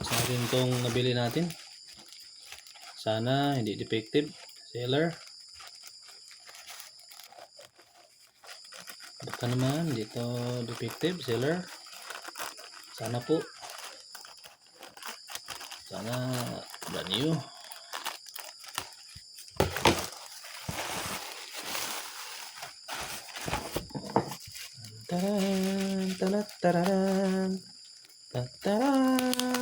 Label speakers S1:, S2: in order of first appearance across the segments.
S1: din tong nabili natin. Sana hindi defective. Seller. Baka naman, dito defective, seller. Sana po. Sana brand new. Taran, tarat, tararan. Tatara,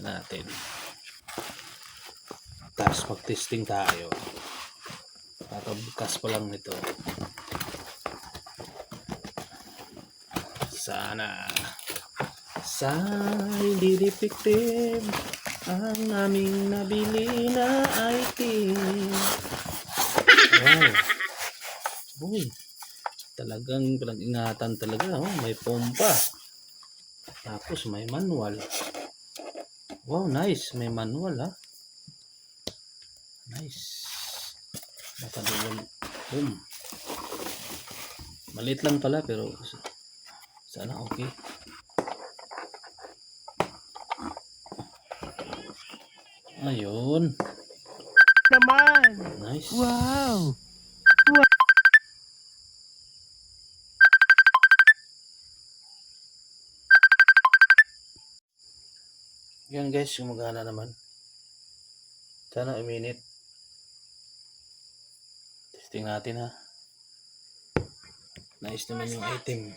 S1: natin. Tapos mag-testing tayo. Kakabukas pa lang nito. Sana. Sana hindi defective ang aming nabili na item. Wow. Uy. Talagang pinag-ingatan talaga. Oh. May pompa. Tapos may manual. Wow, nice. May manual ha. Nice. Nakaduwal. Boom. Malit lang pala pero sana okay. Ayun.
S2: naman.
S1: Nice.
S2: Wow.
S1: Yan guys, gumagana naman. Sana uminit. Testing natin ha. Nice naman yung item.